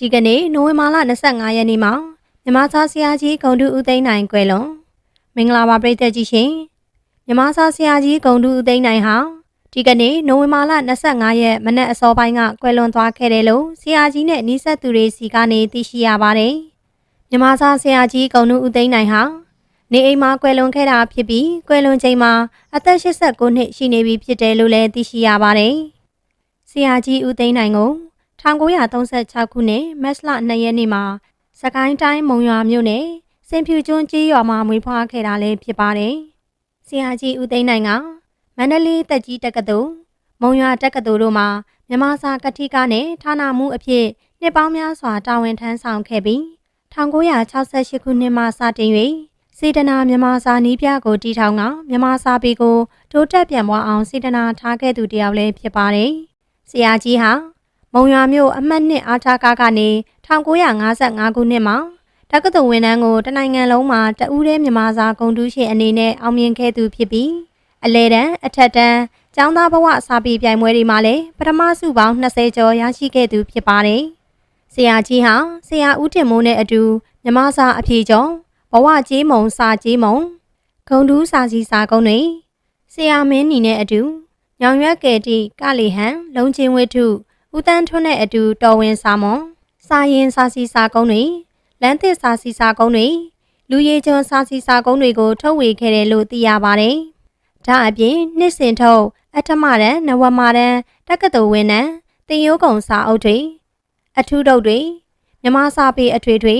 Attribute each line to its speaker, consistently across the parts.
Speaker 1: ဒီကနေ့နိုဝင်ဘာလ25ရက်နေ့မှာမြမသားဆရာကြီးဂုံတူဦးသိန်းနိုင်ကွယ်လွန်မင်္ဂလာပါပရိသတ်ကြီးရှင်မြမသားဆရာကြီးဂုံတူဦးသိန်းနိုင်ဟာဒီကနေ့နိုဝင်ဘာလ25ရက်မနက်အစောပိုင်းကကွယ်လွန်သွားခဲ့တယ်လို့ဆရာကြီးနဲ့နှိဆက်သူတွေစီကနေသိရှိရပါတယ်မြမသားဆရာကြီးဂုံတူဦးသိန်းနိုင်ဟာနေအိမ်မှာကွယ်လွန်ခဲ့တာဖြစ်ပြီးကွယ်လွန်ချိန်မှာအသက်89နှစ်ရှိနေပြီဖြစ်တယ်လို့လည်းသိရှိရပါတယ်ဆရာကြီးဦးသိန်းနိုင်ကို 1936ခုနှစ်မတ်လ2ရက်နေ့မှာစကိုင်းတိုင်းမုံရွာမြို့နယ်စင်ဖြူကျွန်းကြီးရွာမှာမွေးဖွားခဲ့တာလည်းဖြစ်ပါတယ်။ဆရာကြီးဦးသိန်းနိုင်ကမန္တလေးတက်ကြီးတက္ကသိုလ်မုံရွာတက္ကသိုလ်တို့မှာမြန်မာစာကတိကနဲ့ဌာနမှုအဖြစ်နှစ်ပေါင်းများစွာတာဝန်ထမ်းဆောင်ခဲ့ပြီး1968ခုနှစ်မှစတင်၍စေတနာမြန်မာစာနီးပြကိုတည်ထောင်ကမြန်မာစာပေကိုတိုးတက်ပြန်ပွားအောင်စေတနာထားခဲ့သူတစ်ယောက်လည်းဖြစ်ပါတယ်။ဆရာကြီးဟာ မုံရွာမြို့အမှတ်နှစ်အားထားကားကနေ1955ခုနှစ်မှာတက္ကသိုလ်ဝန်ထမ်းကိုတနိုင်ငံလုံးမှာတဦးတည်းမြန်မာစာဂုဏ်ထူးရှင်အနေနဲ့အောင်မြင်ခဲ့သူဖြစ်ပြီးအလဲတန်းအထက်တန်းကျောင်းသားဘဝစာပေပြိုင်ပွဲတွေမှာလည်းပထမဆုပေါင်း20ကျော်ရရှိခဲ့သူဖြစ်ပါတယ်။ဆရာကြီးဟာဆရာဦးတင်မိုးနဲ့အတူမြန်မာစာအဖြေကျော်ဘဝကြီးမုံစာကြီးမုံဂုံတူးစာစီစာကုန်းတွေဆရာမင်းညီနဲ့အတူညောင်ရွက်ကယ်တီကလီဟန်လုံချင်းဝိထု ဦးတန်းထွန်းနဲ့အတူတော်ဝင်စာမွန်စာရင်စာစီစာကုန်းတွေလမ်းသစ်စာစီစာကုန်းတွေလူရည်ကျွန်းစာစီစာကုန်းတွေကိုထုတ်ဝေခဲ့တယ်လို့သိရပါတယ်။ဒါအပြင်နှစ်စဉ်ထုတ်အထမရန်နဝမရန်တက္ကသိုလ်ဝင်နံတင်ရိုးကုံစာအုပ်တွေအထူးတုပ်တွေမြမစာပေအထွေထွေ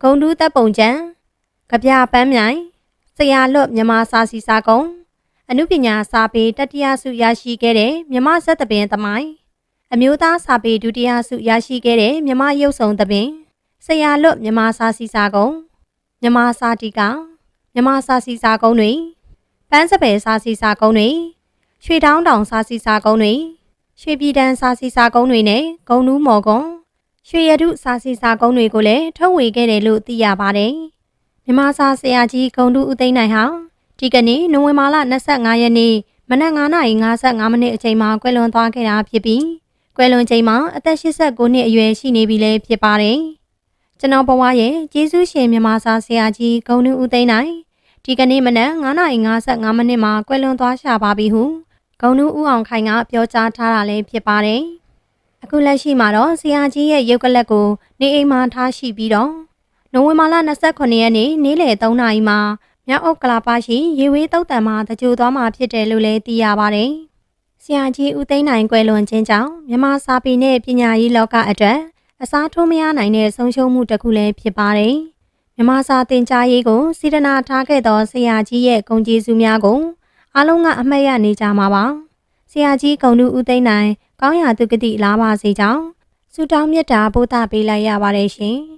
Speaker 1: ဂုံတူးတပ်ပုံကျန်ကြပြပန်းမြိုင်ဆရာလွတ်မြမစာစီစာကုန်းအနုပညာစာပေတတိယဆုရရှိခဲ့တဲ့မြမဆက်တပင်သမိုင်း အမျိုးသားစာပေဒုတိယဆုရရှိခဲ့တဲ့မြမရုပ်ဆောင်သပင်ဆရာလွတ်မြမစာစီစာကုံမြမစာတီကမြမစာစီစာကုံတွေပန်းစပယ်စာစီစာကုံတွေရွှေတောင်းတောင်စာစီစာကုံတွေရွှေပြည်တန်းစာစီစာကုံတွေနဲ့ဂုံနူးမော်ကွန်ရွှေရတုစာစီစာကုံတွေကိုလည်းထုတ်ဝေခဲ့တယ်လို့သိရပါတယ်မြမစာဆရာကြီးဂုံတူဦးသိန်းနိုင်ဟာဒီကနေ့နိုဝင်ဘာလ25ရက်နေ့မနက်9:55မိနစ်အချိန်မှာကွယ်လွန်သွားခဲ့တာဖြစ်ပြီး ကွယ်လွန်ချိန်မှာအသက်89နှစ်အရွယ်ရှိနေပြီလည်းဖြစ်ပါတယ်။ကျွန်တော်ဘဝရဲ့ကျေးဇူးရှင်မြမစာဆရာကြီးဂုံနူဦးသိန်းနိုင်ဒီကနေ့မနက်9:55မိနစ်မှာကွယ်လွန်သွားရှာပါပြီဟုဂုံနူဦးအောင်ခိုင်ကပြောကြားထားတာလည်းဖြစ်ပါတယ်။အခုလက်ရှိမှာတော့ဆရာကြီးရဲ့ရုပ်ကလပ်ကိုနေအိမ်မှာထားရှိပြီးတော့နိုဝင်ဘာလ29ရက်နေ့နေ့လယ်3နာရီမှာမြောက်အုပ်ကလာပါရှိရေဝေးတုတ်တံမှာတကြိုသွားမှာဖြစ်တယ်လို့လည်းသိရပါတယ်။ ဆရာကြီးဦးသိန်းနိုင်ကွယ်လွန်ခြင်းကြောင့်မြန်မာစာပေနဲ့ပညာရေးလောကအတွက်အစားထိုးမရနိုင်တဲ့ဆုံးရှုံးမှုတစ်ခုလည်းဖြစ်ပါတယ်။မြန်မာစာသင်ကြားရေးကိုစေတနာထားခဲ့သောဆရာကြီးရဲ့ဂုဏ်ကျေးဇူးများကိုအားလုံးကအမှတ်ရနေကြမှာပါ။ဆရာကြီးဂုဏ်တူဦးသိန်းနိုင်ကောင်းရာသူကတိလားပါစေကြောင်းဆုတောင်းမြတ်တာပို့သပေးလိုက်ရပါတယ်ရှင်။